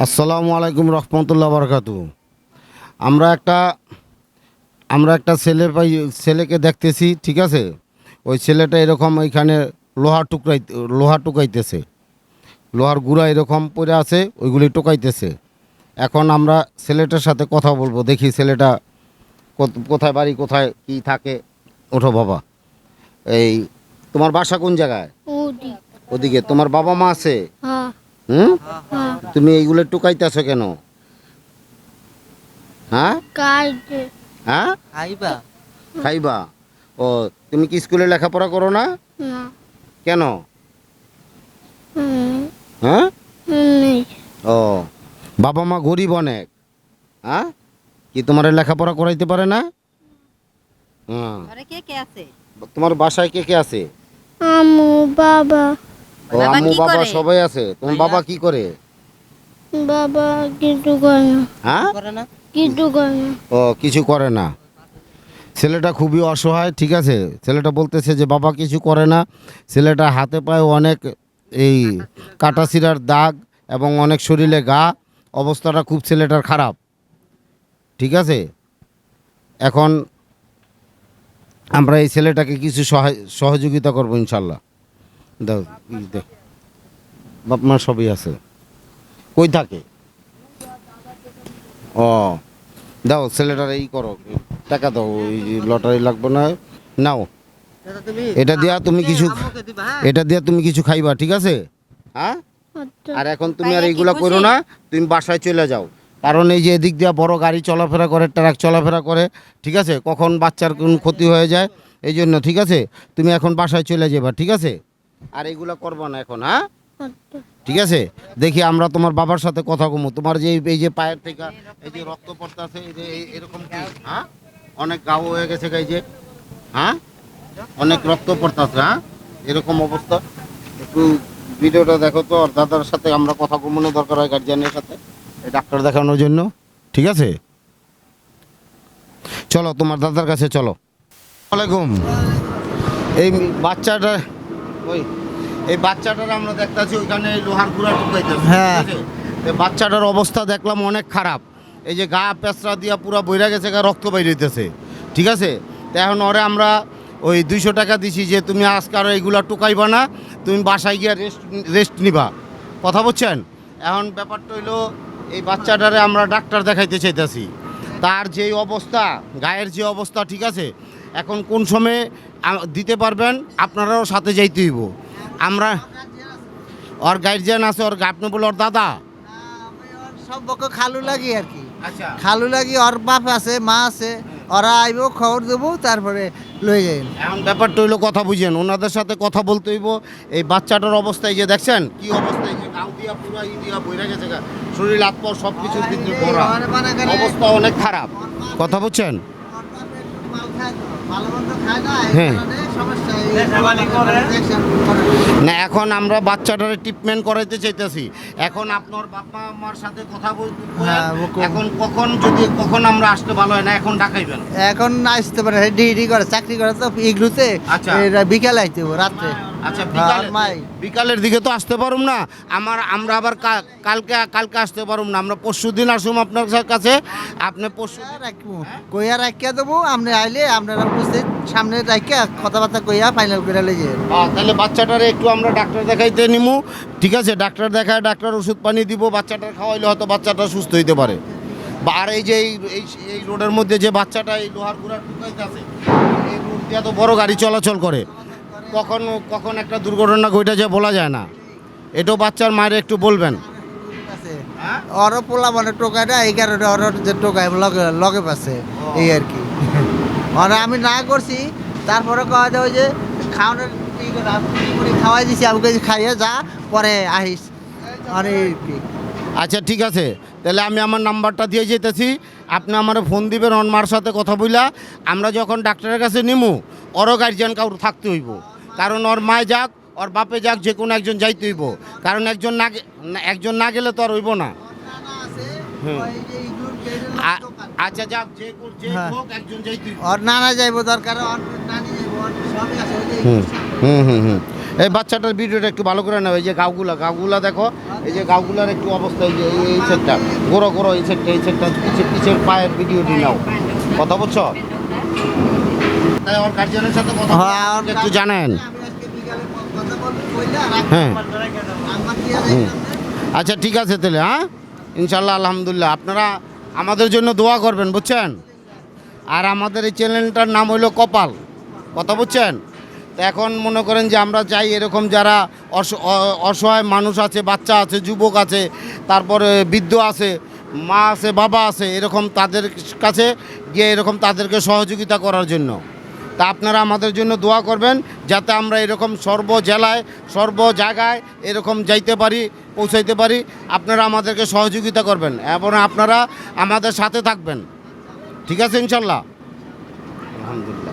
আসসালামু আলাইকুম রহমতুল্লাহ বরকাতু। আমরা একটা আমরা একটা ছেলে পাই ছেলেকে দেখতেছি ঠিক আছে? ওই ছেলেটা এরকম ওইখানে লোহা টুকরাই লোহা টুকাইতেছে। লোহার গুঁড়া এরকম পড়ে আছে ওইগুলি টুকাইতেছে। এখন আমরা ছেলেটার সাথে কথা বলব দেখি ছেলেটা কোথ- কোথায় বাড়ি কোথায় কি থাকে। ওঠো বাবা। এই তোমার বাসা কোন জায়গায়? ওদিকে। তোমার বাবা মা আছে? হ্যাঁ। হুম? হ্যাঁ। তুমি এইগুলো টুকাইতেছো কেন? হ্যাঁ? হ্যাঁ? খাইবা? খাইবা? ও তুমি কি স্কুলে লেখাপড়া করো না? না। কেন? হ্যাঁ? নেই ও বাবা মা গরিব অনেক। হ্যাঁ? কি তোমার লেখাপড়া করাইতে পারে না? হ্যাঁ। কে কে আছে? তোমার বাসায় কে কে আছে? আমু বাবা। ও আম্মু বাবা সবাই আছে। তোমার বাবা কি করে? বাবা কিছু করে না। হ্যাঁ? করে না? কিছু করে না। ও কিছু করে না। ছেলেটা খুবই অসহায় ঠিক আছে? ছেলেটা বলতেছে যে বাবা কিছু করে না। ছেলেটা হাতে পায়ে অনেক এই কাটাছিরার দাগ এবং অনেক শরীরে গা অবস্থাটা খুব ছেলেটার খারাপ। ঠিক আছে? এখন আমরা এই ছেলেটাকে কিছু সহায়- সহযোগিতা করব ইনশাল্লাহ। দাও ই বাপ মা সবই আছে। কই থাকে? ও দাও ছেলেটার এই করো টাকা দাও ওই লটারি লাগবে না নাও। এটা দিয়া তুমি কিছু হ্যাঁ? এটা দিয়া তুমি কিছু খাইবা ঠিক আছে? হ্যাঁ? আচ্ছা। আর এখন তুমি আর এইগুলা করো না তুমি বাসায় চলে যাও। কারণ এই যে এদিক দিয়া বড় গাড়ি চলাফেরা করে ট্রাক চলাফেরা করে ঠিক আছে? কখন বাচ্চার কোন ক্ষতি হয়ে যায় এই জন্য ঠিক আছে? তুমি এখন বাসায় চলে যাবা ঠিক আছে? আর এইগুলা করবা না এখন হ্যাঁ? আচ্ছা। ঠিক আছে? দেখি আমরা তোমার বাবার সাথে কথা কমু তোমার যে এই যে পায়ের থেকে এই যে রক্ত পড়তেছে, এই যে এরকম কি? হ্যাঁ? অনেক গাও হয়ে গেছে এই যে। হ্যাঁ? অনেক রক্ত পড়তেছে হ্যাঁ? এরকম অবস্থা। একটু ভিডিওটা দেখো তো, আর দাদার সাথে আমরা কথা কমনে দরকার হয় গার্জিয়ানের সাথে। এই ডাক্তার দেখানোর জন্য। ঠিক আছে? চলো, তোমার দাদার কাছে চলো। ওয়ালাইকুম এই বাচ্চাটা ওই এই বাচ্চাটার আমরা দেখতেছি ওইখানে লোহার গুঁড়া ঢুকাইতেছে হ্যাঁ। এই বাচ্চাটার অবস্থা দেখলাম অনেক খারাপ। এই যে গা পেঁচড়া দিয়া পুরা বইরা গেছে গা রক্ত বাইর ঠিক আছে? এখন ওরে আমরা ওই দুইশো টাকা দিছি যে তুমি আজকে আর এইগুলা টুকাইবা না তুমি বাসায় গিয়ে রেস্ট রেস্ট নিবা। কথা বলছেন? এখন ব্যাপারটা হইল এই বাচ্চাটারে আমরা ডাক্তার দেখাইতে চাইতেছি। তার যেই অবস্থা গায়ের যে অবস্থা ঠিক আছে? এখন কোন সময়ে দিতে পারবেন আপনারাও সাথে যাইতে হইব। আমরা ওর গার্জিয়ান আছে ওর আপনি বলে ওর দাদা। সম্পর্ক খালু লাগি আর কি। আচ্ছা। খালু লাগি ওর বাপ আছে মা আছে ওরা আইব খবর দেবো তারপরে লই যাই এখন ব্যাপারটা হইল কথা বুঝেন ওনাদের সাথে কথা বলতে হইব। এই বাচ্চাটার অবস্থায় যে দেখছেন কি অবস্থায় যে গাও দিয়া পুরা ই দিয়া বইরা গেছে গা। শরীর হাত পর সব কিছুর ভিতরে ভরা অবস্থা অনেক খারাপ। কথা বুঝছেন? হ্যাঁ। না এখন আমরা বাচ্চাটার ট্রিটমেন্ট করাইতে চাইতেছি। এখন আপনার বাবা মার সাথে কথা বলতে হ্যাঁ, এখন কখন যদি কখন আমরা আসতে ভালো হয় না এখন ডাকাইবেন এখন না আসতে পারে ডিডি করে চাকরি করে তো ইগলুতে আচ্ছা। বিকালে আইতে রাত্রে। আচ্ছা বিকালে বিকালের দিকে তো আসতে পারুম না। আমার আমরা আবার কালকে কালকে আসতে পারুম না। আমরা পরশু দিন আসুম আপনার কাছে আপনি পরশু রাখব কইয়া রাখিয়া দেবো আপনি আইলে আপনারা উপস্থিত সামনে রাখিয়া কথাবার্তা কইয়া ফাইনাল করে লই আহ, তাহলে বাচ্চাটারে একটু আমরা ডাক্তার দেখাইতে নিমু। ঠিক আছে ডাক্তার দেখায় ডাক্তার ওষুধ পানি দিব বাচ্চাটার খাওয়াইলে হয়তো বাচ্চাটা সুস্থ হইতে পারে। বা আর এই যে এই এই- রোডের মধ্যে যে বাচ্চাটা এই লোহার গুড়া ঢুকাইতে আছে এই রোড দিয়ে তো বড় গাড়ি চলাচল করে। কখন কখন একটা দুর্ঘটনা ঘটে যায় বলা যায় না। এটাও বাচ্চার মায়ের একটু বলবেন। হ্যাঁ? ওর পোলা মানে টোকাটা এই কারণে ওর যে টোকায় লগে লগে পাচ্ছে। এই আর কি। মানে আমি না করছি তারপরে কয়া যায় ওই যে খাওয়ানোর করে খাওয়াই দিছি আমাকে খাইয়ে যা পরে আহিস। মানে এই কি? আচ্ছা ঠিক আছে। তাহলে আমি আমার নাম্বারটা দিয়ে যেতেছি। আপনি আমার ফোন দিবেন অনমার সাথে কথা বইলা। আমরা যখন ডাক্তারের কাছে নিমু ওরও গার্জিয়ান কাউর থাকতে হইব। কারণ ওর মায় যাক ওর বাপে যাক যে কোনো একজন যাইতে হইব। কারণ একজন না- একজন না গেলে তো আর হইব না। হুম। আচ্ছা যাক যে যে হ্যাঁ। হোক একজন হইব ওর নানা যাইব দরকার ওর নানি যাইব ওর সবই আছে ওই যে হুম হুম হুম হুম। এই বাচ্চাটার ভিডিওটা একটু ভালো করে নাও এই যে গাঁগুলা গাঁগুলা দেখো এই যে গাঁগুলার একটু অবস্থা এই যে এই- এই সেটটা। গোড়ো গোড়ো এই সেটটা এই সেটটা পিছের পিছের পায়ের ভিডিওটি নাও। কথা বলছো? তাই গার্জিয়ানের সাথে কথা হ্যাঁ, একটু জানেন। আর হ্যাঁ। আচ্ছা ঠিক আছে তাহলে হ্যাঁ? ইনশাল্লাহ আলহামদুলিল্লাহ। আপনারা আমাদের জন্য দোয়া করবেন, বুঝছেন? আর আমাদের এই চ্যানেলটার নাম হইল কপাল। কথা বুঝছেন? তো এখন মনে করেন যে আমরা চাই এরকম যারা অস- অসহায় মানুষ আছে, বাচ্চা আছে, যুবক আছে, তারপরে বৃদ্ধ আছে, মা আছে, বাবা আছে, এরকম তাদের কাছে গিয়ে এরকম তাদেরকে সহযোগিতা করার জন্য। তা আপনারা আমাদের জন্য দোয়া করবেন যাতে আমরা এরকম সর্ব জেলায়, সর্ব জায়গায় এরকম যাইতে পারি, পৌঁছাইতে পারি। আপনারা আমাদেরকে সহযোগিতা করবেন এবং আপনারা আমাদের সাথে থাকবেন। ঠিক আছে, ইনশাল্লাহ। আলহামদুলিল্লাহ।